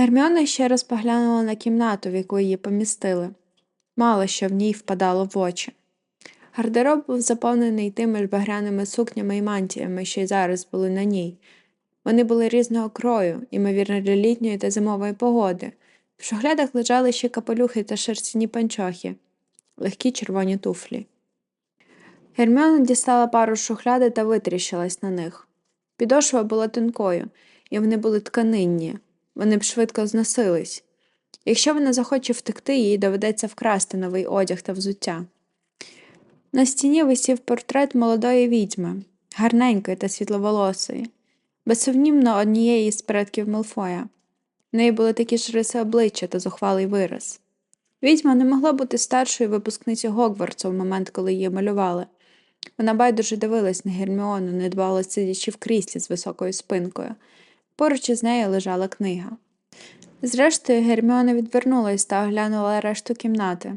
Герміона ще раз поглянула на кімнату, в яку її помістили. Мало що в ній впадало в очі. Гардероб був заповнений тими ж багряними сукнями і мантіями, що й зараз були на ній. Вони були різного крою, ймовірно, для літньої та зимової погоди. В шухлядах лежали ще капелюхи та шерстяні панчохи, легкі червоні туфлі. Герміона дістала пару шухляди та витріщилась на них. Підошва була тонкою, і вони були тканинні, вони б швидко зносились. Якщо вона захоче втекти, їй доведеться вкрасти новий одяг та взуття. На стіні висів портрет молодої відьми, гарненької та світловолосої, безсумнівно однієї з предків Мелфоя. В неї були такі ж риси обличчя та зухвалий вираз. Відьма не могла бути старшою випускницею Гогвартсу в момент, коли її малювали. Вона байдуже дивилась на Герміону, недбало сидячи в кріслі з високою спинкою. Поруч із нею лежала книга. Зрештою, Герміона відвернулась та оглянула решту кімнати.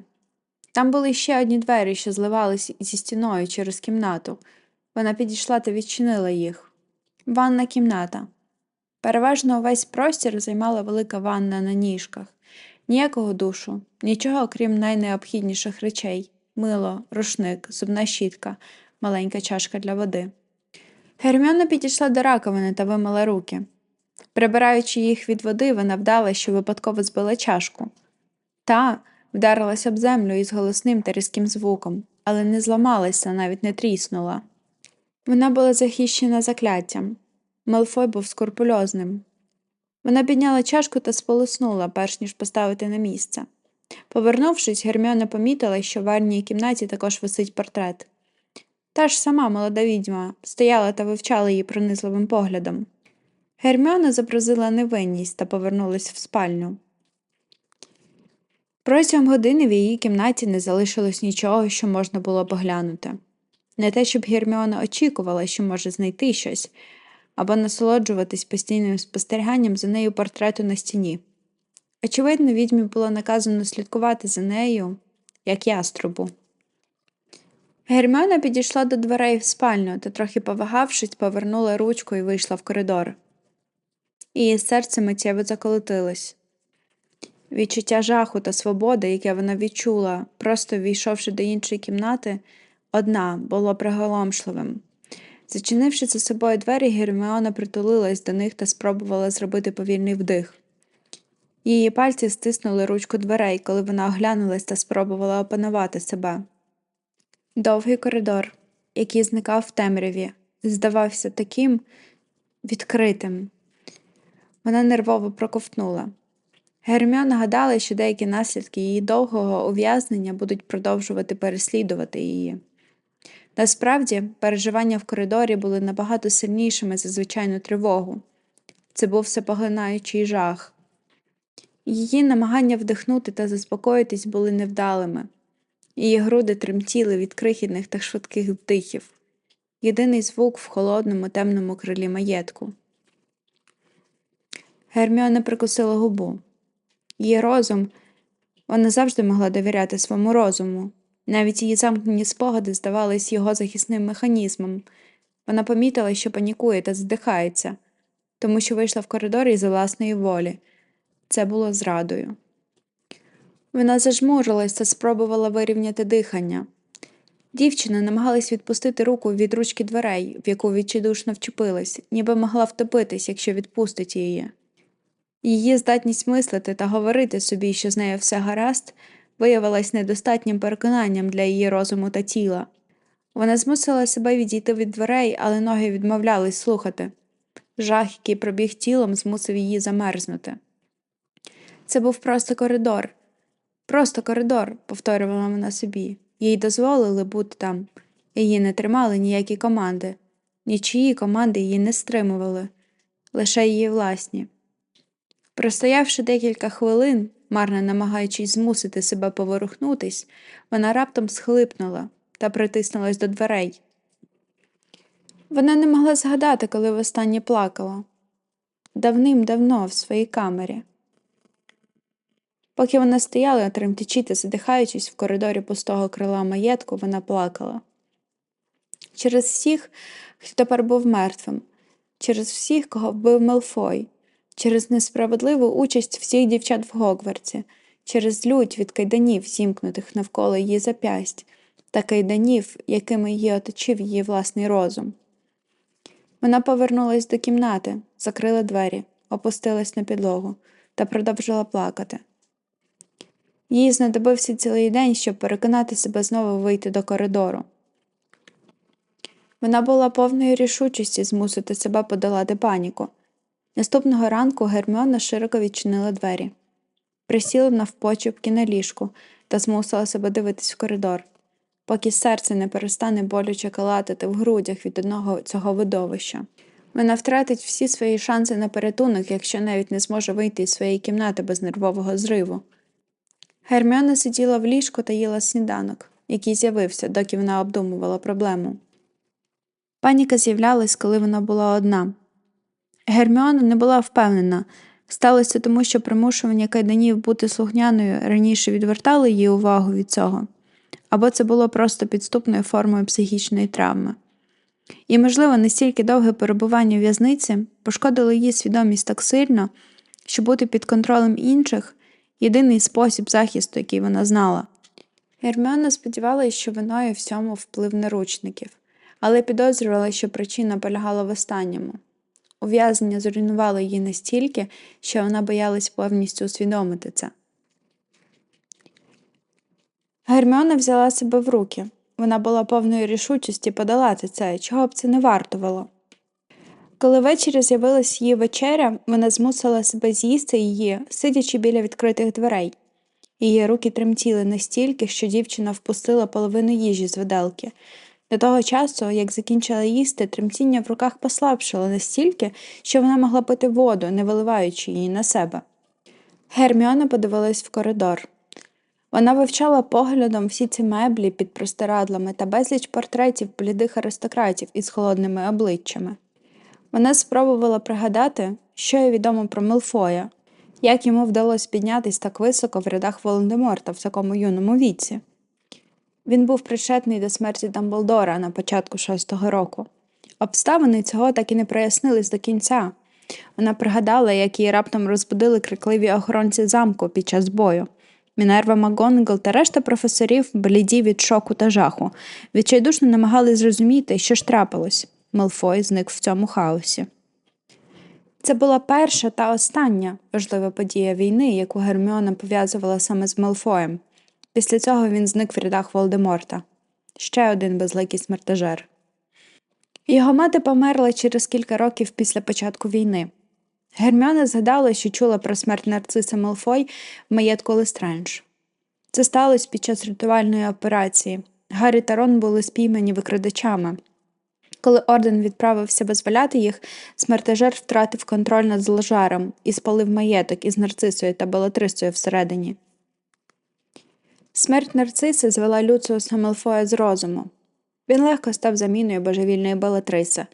Там були ще одні двері, що зливались зі стіною через кімнату. Вона підійшла та відчинила їх. Ванна кімната. Переважно увесь простір займала велика ванна на ніжках. Ніякого душу, нічого окрім найнеобхідніших речей мило, рушник, зубна щітка, маленька чашка для води. Герміона підійшла до раковини та вимила руки. Прибираючи їх від води, вона вдала, що випадково збила чашку. Та вдарилась об землю із голосним та різким звуком, але не зламалася, навіть не тріснула. Вона була захищена закляттям. Малфой був скрупульозним. Вона підняла чашку та сполоснула, перш ніж поставити на місце. Повернувшись, Герміона помітила, що в ванній кімнаті також висить портрет. Та ж сама молода відьма стояла та вивчала її пронизливим поглядом. Герміона зобразила невинність та повернулась в спальню. Протягом години в її кімнаті не залишилось нічого, що можна було поглянути. Не те, щоб Герміона очікувала, що може знайти щось, або насолоджуватись постійним спостеріганням за нею портрету на стіні. Очевидно, відьмі було наказано слідкувати за нею, як яструбу. Герміона підійшла до дверей в спальню та, трохи повагавшись, повернула ручку і вийшла в коридор. Її серце миттєво заколотилось. Відчуття жаху та свободи, яке вона відчула, просто війшовши до іншої кімнати, одна було приголомшливим. Зачинивши за собою двері, Герміона притулилась до них та спробувала зробити повільний вдих. Її пальці стиснули ручку дверей, коли вона оглянулась та спробувала опанувати себе. Довгий коридор, який зникав в темряві, здавався таким відкритим. Вона нервово проковтнула. Герміона гадала, що деякі наслідки її довгого ув'язнення будуть продовжувати переслідувати її. Насправді, переживання в коридорі були набагато сильнішими за звичайну тривогу. Це був всепоглинаючий жах. Її намагання вдихнути та заспокоїтись були невдалими. Її груди тремтіли від крихітних та швидких вдихів. Єдиний звук в холодному темному крилі маєтку. Герміона прикусила губу. Її розум вона завжди могла довіряти своєму розуму. Навіть її замкнені спогади здавались його захисним механізмом. Вона помітила, що панікує та здихається, тому що вийшла в коридор із власної волі. Це було зрадою. Вона зажмурилась та спробувала вирівняти дихання. Дівчина намагалась відпустити руку від ручки дверей, в яку відчайдушно вчепилась, ніби могла втопитись, якщо відпустить її. Її здатність мислити та говорити собі, що з нею все гаразд, виявилась недостатнім переконанням для її розуму та тіла. Вона змусила себе відійти від дверей, але ноги відмовлялись слухати. Жах, який пробіг тілом, змусив її замерзнути. Це був просто коридор. Просто коридор, повторювала вона собі. Їй дозволили бути там. Її не тримали ніякі команди. Нічиї команди її не стримували, лише її власні. Простоявши декілька хвилин, марно намагаючись змусити себе поворухнутись, вона раптом схлипнула та притиснулась до дверей. Вона не могла згадати, коли востаннє плакала. Давним-давно в своїй камері. Поки вона стояла, тремтячи та задихаючись в коридорі пустого крила маєтку, вона плакала. Через всіх, хто тепер був мертвим, через всіх, кого вбив Мелфой, через несправедливу участь всіх дівчат в Гогвартсі, через лють від кайданів, зімкнутих навколо її запясть, та кайданів, якими її оточив її власний розум. Вона повернулась до кімнати, закрила двері, опустилась на підлогу та продовжила плакати. Їй знадобився цілий день, щоб переконати себе знову вийти до коридору. Вона була повною рішучості змусити себе подолати паніку. Наступного ранку Герміона широко відчинила двері, присіла навпочепки на ліжку та змусила себе дивитись в коридор, поки серце не перестане болюче калатити в грудях від одного цього видовища. Вона втратить всі свої шанси на порятунок, якщо навіть не зможе вийти із своєї кімнати без нервового зриву. Герміона сиділа в ліжку та їла сніданок, який з'явився, доки вона обдумувала проблему. Паніка з'являлась, коли вона була одна. Герміона не була впевнена, сталося тому, що примушування кайданів бути слухняною раніше відвертало її увагу від цього, або це було просто підступною формою психічної травми. І, можливо, настільки довге перебування в в'язниці пошкодило її свідомість так сильно, що бути під контролем інших єдиний спосіб захисту, який вона знала. Герміона сподівалася, що виною всьому вплив наручників, але підозрювала, що причина полягала в останньому. Ув'язнення зруйнувало її настільки, що вона боялась повністю усвідомити це. Герміона взяла себе в руки. Вона була повною рішучості подолати це, чого б це не вартувало. Коли ввечері з'явилась її вечеря, вона змусила себе з'їсти її, сидячи біля відкритих дверей. Її руки тремтіли настільки, що дівчина впустила половину їжі з виделки. До того часу, як закінчила їсти, тремтіння в руках послабшило настільки, що вона могла пити воду, не виливаючи її на себе. Герміона подивилась в коридор. Вона вивчала поглядом всі ці меблі під простирадлами та безліч портретів блідих аристократів із холодними обличчями. Вона спробувала пригадати, що є відомо про Мелфоя, як йому вдалося піднятись так високо в рядах Волан-де-Морта в такому юному віці. Він був причетний до смерті Дамблдора на початку шостого року. Обставини цього так і не прояснились до кінця. Вона пригадала, як її раптом розбудили крикливі охоронці замку під час бою. Мінерва Макгонгл та решта професорів, бліді від шоку та жаху, відчайдушно намагались зрозуміти, що ж трапилось. Мелфой зник в цьому хаосі. Це була перша та остання важлива подія війни, яку Герміона пов'язувала саме з Мелфоєм. Після цього він зник в рядах Волдеморта. Ще один безликий смертежер. Його мати померла через кілька років після початку війни. Герміона згадала, що чула про смерть нарциса Мелфой в маєтку Лестрендж. Це сталося під час рятувальної операції. Гаррі та Рон були спіймані викрадачами. Коли орден відправився визволяти їх, смертежер втратив контроль над зложаром і спалив маєток із нарцисою та балатрисою всередині. Смерть нарциси звела Люциуса Мелфоя з розуму. Він легко став заміною божевільної балатриси.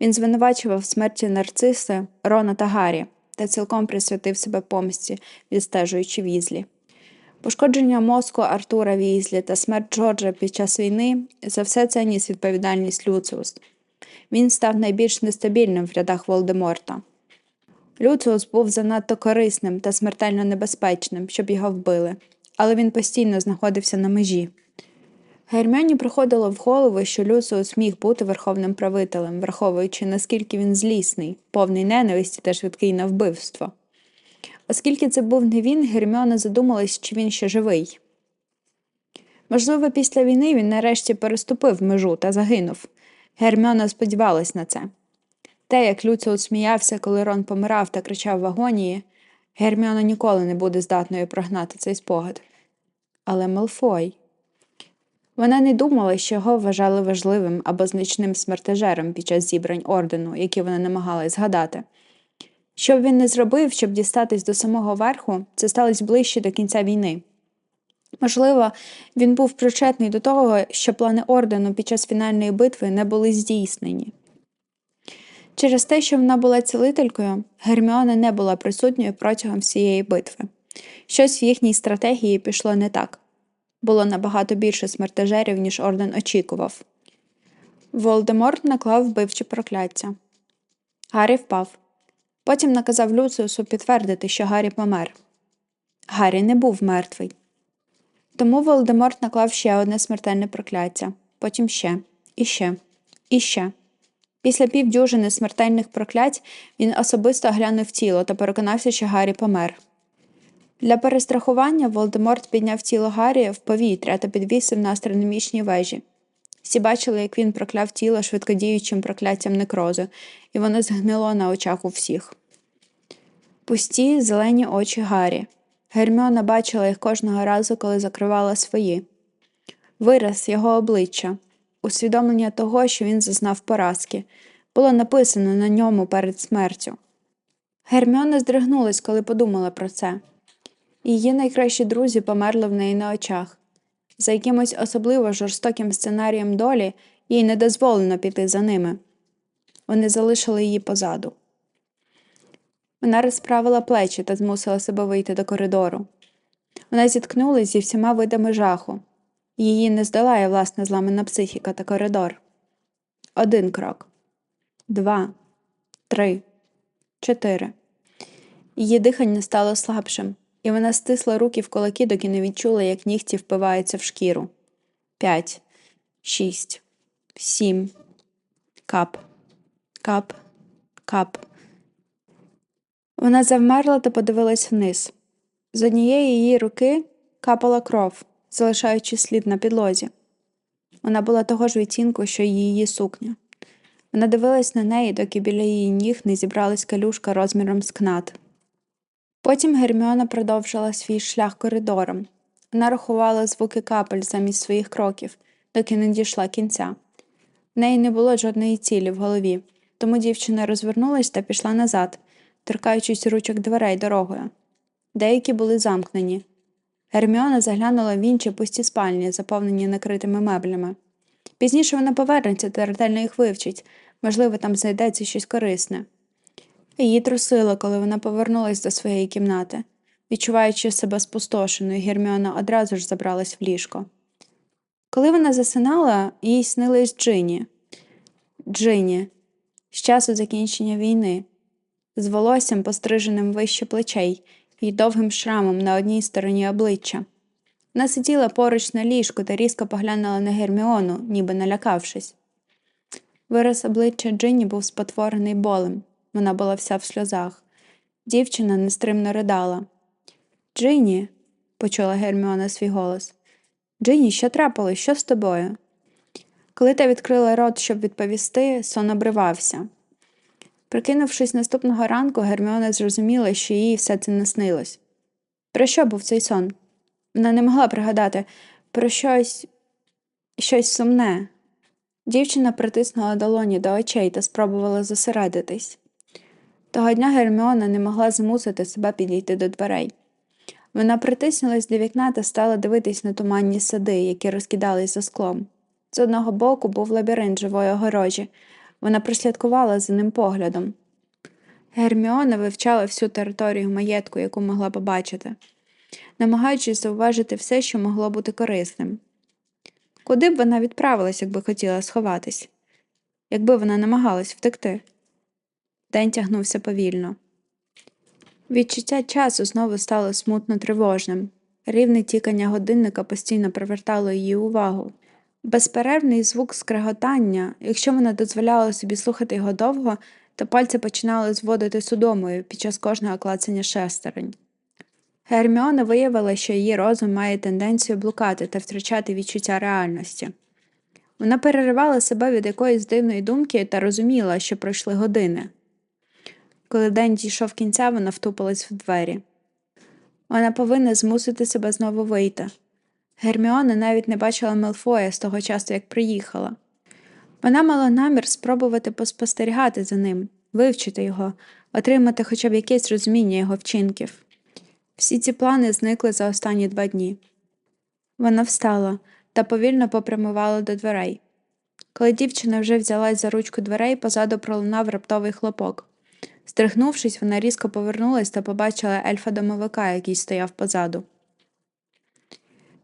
Він звинувачував в смерті нарциси, Рона та Гаррі та цілком присвятив себе помсті, відстежуючи візлі. Пошкодження мозку Артура Візлі та смерть Джорджа під час війни за все це ніс відповідальність Люциус. Він став найбільш нестабільним в рядах Волдеморта. Люциус був занадто корисним та смертельно небезпечним, щоб його вбили, але він постійно знаходився на межі. Герміоні приходило в голову, що Люциус міг бути верховним правителем, враховуючи, наскільки він злісний, повний ненависті та швидкий на вбивство. Оскільки це був не він, Герміона задумалась, чи він ще живий. Можливо, після війни він нарешті переступив межу та загинув. Герміона сподівалась на це. Те, як Люциус сміявся, коли Рон помирав та кричав в агонії, Герміона ніколи не буде здатною прогнати цей спогад. Але Мелфой. Вона не думала, що його вважали важливим або значним смертежером під час зібрань ордену, які вона намагалась згадати. Що б він не зробив, щоб дістатись до самого верху, це сталося ближче до кінця війни. Можливо, він був причетний до того, що плани ордену під час фінальної битви не були здійснені. Через те, що вона була цілителькою, Герміона не була присутньою протягом всієї битви. Щось в їхній стратегії пішло не так було набагато більше смертежерів, ніж орден очікував. Волдеморт наклав вбивче прокляття. Гаррі впав. Потім наказав Люциусу підтвердити, що Гаррі помер. Гаррі не був мертвий. Тому Володиморт наклав ще одне смертельне прокляття, потім ще, і ще, і ще. Після півдюжини смертельних проклять він особисто глянув тіло та переконався, що Гаррі помер. Для перестрахування Волдеморт підняв тіло Гаррі в повітря та підвісив на астрономічній вежі. Всі бачили, як він прокляв тіло швидкодіючим прокляттям некрозу, і воно згнило на очах у всіх. Пусті зелені очі Гаррі. Герміона бачила їх кожного разу, коли закривала свої. Вираз його обличчя, усвідомлення того, що він зазнав поразки, було написано на ньому перед смертю. Герміона здригнулась, коли подумала про це. Її найкращі друзі померли в неї на очах. За якимось особливо жорстоким сценарієм долі їй не дозволено піти за ними. Вони залишили її позаду. Вона розправила плечі та змусила себе вийти до коридору. Вона зіткнулася зі всіма видами жаху. Її не здолає власна зламана психіка та коридор. Один крок, два, три, чотири. Її дихання стало слабшим, і вона стисла руки в кулаки, доки не відчула, як нігті впиваються в шкіру. П'ять, шість, сім. Кап, кап, кап. Вона завмерла та подивилась вниз. З однієї її руки капала кров, залишаючи слід на підлозі. Вона була того ж відтінку, що й її сукня. Вона дивилась на неї, доки біля її ніг не зібралась калюшка розміром з кнат. Потім Герміона продовжила свій шлях коридором. Вона рахувала звуки капель замість своїх кроків, доки не дійшла кінця. В неї не було жодної цілі в голові, тому дівчина розвернулась та пішла назад, торкаючись ручок дверей дорогою. Деякі були замкнені. Герміона заглянула в інші пусті спальні, заповнені накритими меблями. Пізніше вона повернеться та ретельно їх вивчить, можливо, там знайдеться щось корисне. Її трусило, коли вона повернулась до своєї кімнати. Відчуваючи себе спустошеною, Герміона одразу ж забралась в ліжко. Коли вона засинала, їй снились Джині. Джині, з часу закінчення війни, з волоссям, постриженим вище плечей і довгим шрамом на одній стороні обличчя. Вона сиділа поруч на ліжку та різко поглянула на Герміону, ніби налякавшись. Вираз обличчя Джині був спотворений болем. Вона була вся в сльозах. Дівчина нестримно ридала. Джині, почула Герміона свій голос. Джині, що трапилось? Що з тобою? Коли та відкрила рот, щоб відповісти, сон обривався. Прикинувшись наступного ранку, Герміона зрозуміла, що їй все це наснилось. Про що був цей сон? Вона не могла пригадати про щось щось сумне. Дівчина притиснула долоні до очей та спробувала зосередитись. Того дня Герміона не могла змусити себе підійти до дверей. Вона притиснулась до вікна та стала дивитись на туманні сади, які розкидались за склом. З одного боку був лабіринт живої огорожі. Вона прослідкувала за ним поглядом. Герміона вивчала всю територію маєтку, яку могла побачити, намагаючись зауважити все, що могло бути корисним. Куди б вона відправилась, якби хотіла сховатись, якби вона намагалась втекти? День тягнувся повільно. Відчуття часу знову стало смутно тривожним. Рівне тікання годинника постійно привертало її увагу. Безперервний звук скреготання, якщо вона дозволяла собі слухати його довго, то пальці починали зводити судомою під час кожного клацання шестерень. Герміона виявила, що її розум має тенденцію блукати та втрачати відчуття реальності. Вона переривала себе від якоїсь дивної думки та розуміла, що пройшли години. Коли день дійшов кінця, вона втупилась в двері. Вона повинна змусити себе знову вийти. Герміона навіть не бачила Мелфоя з того часу, як приїхала. Вона мала намір спробувати поспостерігати за ним, вивчити його, отримати хоча б якесь розуміння його вчинків. Всі ці плани зникли за останні два дні. Вона встала та повільно попрямувала до дверей. Коли дівчина вже взялась за ручку дверей, позаду пролунав раптовий хлопок. Стригнувшись, вона різко повернулась та побачила ельфа домовика, який стояв позаду.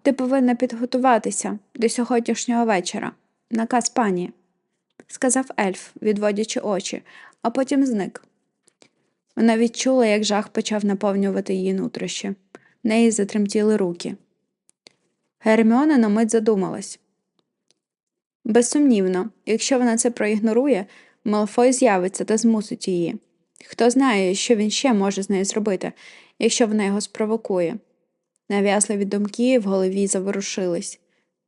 Ти повинна підготуватися до сьогоднішнього вечора, наказ пані, сказав ельф, відводячи очі, а потім зник. Вона відчула, як жах почав наповнювати її нутрощі. В неї затремтіли руки. Герміона на мить задумалась. Безсумнівно, якщо вона це проігнорує, Малфой з'явиться та змусить її. Хто знає, що він ще може з нею зробити, якщо вона його спровокує. Нав'язливі думки в голові заворушились.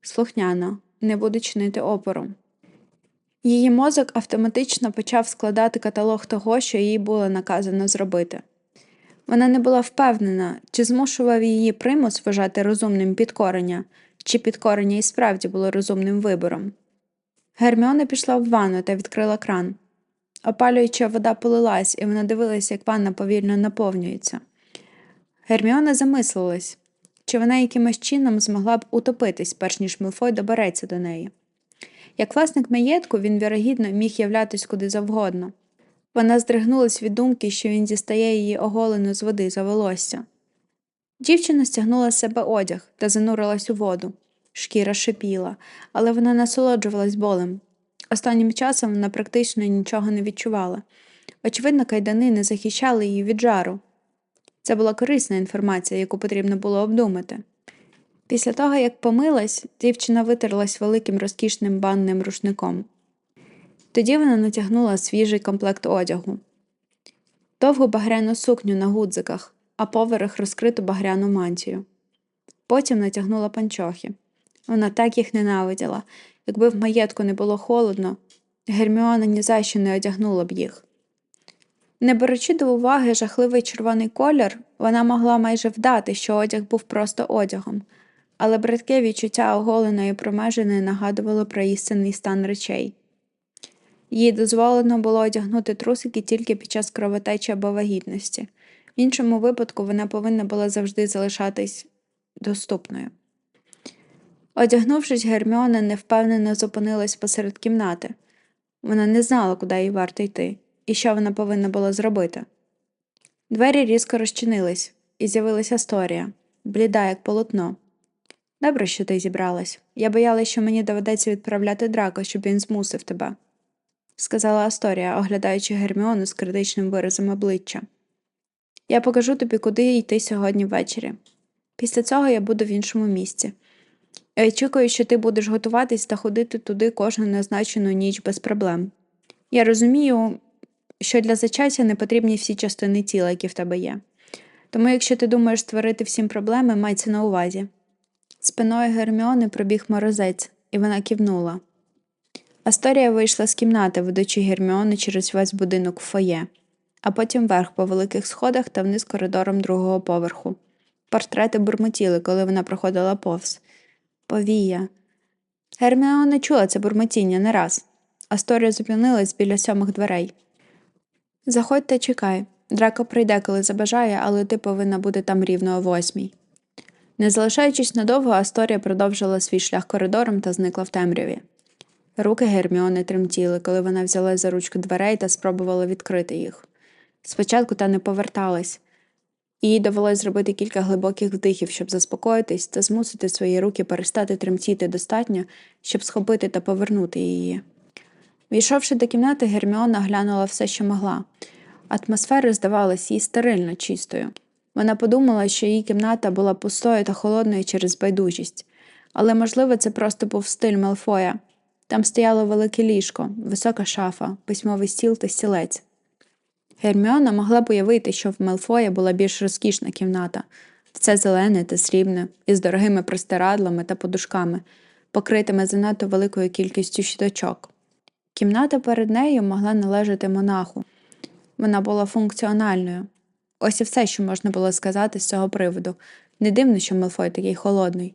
Слухняно, не буду чинити опору. Її мозок автоматично почав складати каталог того, що їй було наказано зробити. Вона не була впевнена, чи змушував її примус вважати розумним підкорення, чи підкорення і справді було розумним вибором. Герміона пішла в ванну та відкрила кран. Опалююча вода полилась, і вона дивилася, як ванна повільно наповнюється. Герміона замислилась, чи вона якимось чином змогла б утопитись, перш ніж Мілфой добереться до неї. Як власник маєтку, він, вірогідно, міг являтись куди завгодно. Вона здригнулась від думки, що він дістає її оголену з води за волосся. Дівчина стягнула з себе одяг та занурилась у воду. Шкіра шипіла, але вона насолоджувалась болем. Останнім часом вона практично нічого не відчувала. Очевидно, кайдани не захищали її від жару. Це була корисна інформація, яку потрібно було обдумати. Після того, як помилась, дівчина витерлась великим розкішним банним рушником. Тоді вона натягнула свіжий комплект одягу, довгу багряну сукню на гудзиках, а поверх розкриту багряну мантію. Потім натягнула панчохи. Вона так їх ненавиділа. Якби в маєтку не було холодно, Герміона ні за що не одягнула б їх. Не беручи до уваги жахливий червоний колір, вона могла майже вдати, що одяг був просто одягом, але бридке відчуття оголеної промежини нагадувало про істинний стан речей. Їй дозволено було одягнути трусики тільки під час кровотечі або вагітності. В іншому випадку вона повинна була завжди залишатись доступною. Одягнувшись, Герміона невпевнено зупинилась посеред кімнати. Вона не знала, куди їй варто йти, і що вона повинна була зробити. Двері різко розчинились, і з'явилася Асторія, бліда, як полотно. Добре, що ти зібралась. Я боялась, що мені доведеться відправляти драко, щоб він змусив тебе, сказала Асторія, оглядаючи Герміону з критичним виразом обличчя. Я покажу тобі, куди йти сьогодні ввечері. Після цього я буду в іншому місці. Очікую, що ти будеш готуватись та ходити туди кожну назначену ніч без проблем. Я розумію, що для зачаття не потрібні всі частини тіла, які в тебе є. Тому, якщо ти думаєш створити всім проблеми, май це на увазі. Спиною Герміони пробіг морозець, і вона кивнула. Асторія вийшла з кімнати, ведучи Герміони через весь будинок в фоє, а потім вверх по великих сходах та вниз коридором другого поверху. Портрети бурмотіли, коли вона проходила повз. Повія. Герміона чула це бурмотіння не раз. Асторія зупинилась біля сьомих дверей. Заходь та чекай. Драко прийде, коли забажає, але ти повинна бути там рівно о восьмій. Не залишаючись надовго, Асторія продовжила свій шлях коридором та зникла в темряві. Руки Герміони тремтіли, коли вона взяла за ручку дверей та спробувала відкрити їх. Спочатку та не поверталась, їй довелось зробити кілька глибоких вдихів, щоб заспокоїтись та змусити свої руки перестати тремтіти достатньо, щоб схопити та повернути її. Війшовши до кімнати, Герміона глянула все, що могла. Атмосфера здавалась їй стерильно чистою. Вона подумала, що її кімната була пустою та холодною через байдужість, але, можливо, це просто був стиль Мелфоя. Там стояло велике ліжко, висока шафа, письмовий стіл та стілець. Герміона могла б уявити, що в Мелфоя була більш розкішна кімната, все зелене та срібне, із дорогими простирадлами та подушками, покритими занадто великою кількістю щиточок. Кімната перед нею могла належати монаху. Вона була функціональною. Ось і все, що можна було сказати з цього приводу. Не дивно, що Мелфой такий холодний.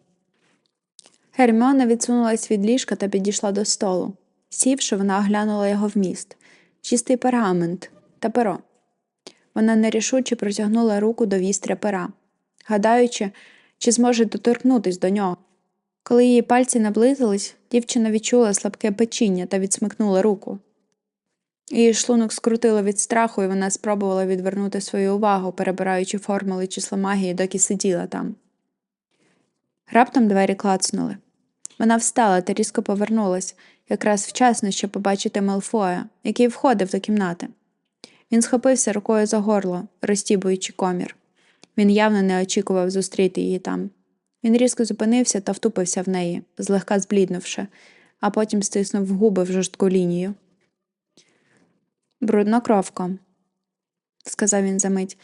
Герміона відсунулась від ліжка та підійшла до столу. Сівши, вона оглянула його вміст чистий пергамент та перо. Вона нерішуче протягнула руку до вістря пера, гадаючи, чи зможе доторкнутись до нього. Коли її пальці наблизились, дівчина відчула слабке печіння та відсмикнула руку. Її шлунок скрутило від страху, і вона спробувала відвернути свою увагу, перебираючи формули числа магії, доки сиділа там. Раптом двері клацнули. Вона встала та різко повернулась, якраз вчасно, щоб побачити Мелфоя, який входив до кімнати. Він схопився рукою за горло, розтібуючи комір. Він явно не очікував зустріти її там. Він різко зупинився та втупився в неї, злегка збліднувши, а потім стиснув губи в жорстку лінію. Бруднокровко, сказав він за мить.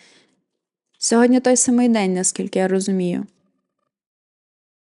Сьогодні той самий день, наскільки я розумію.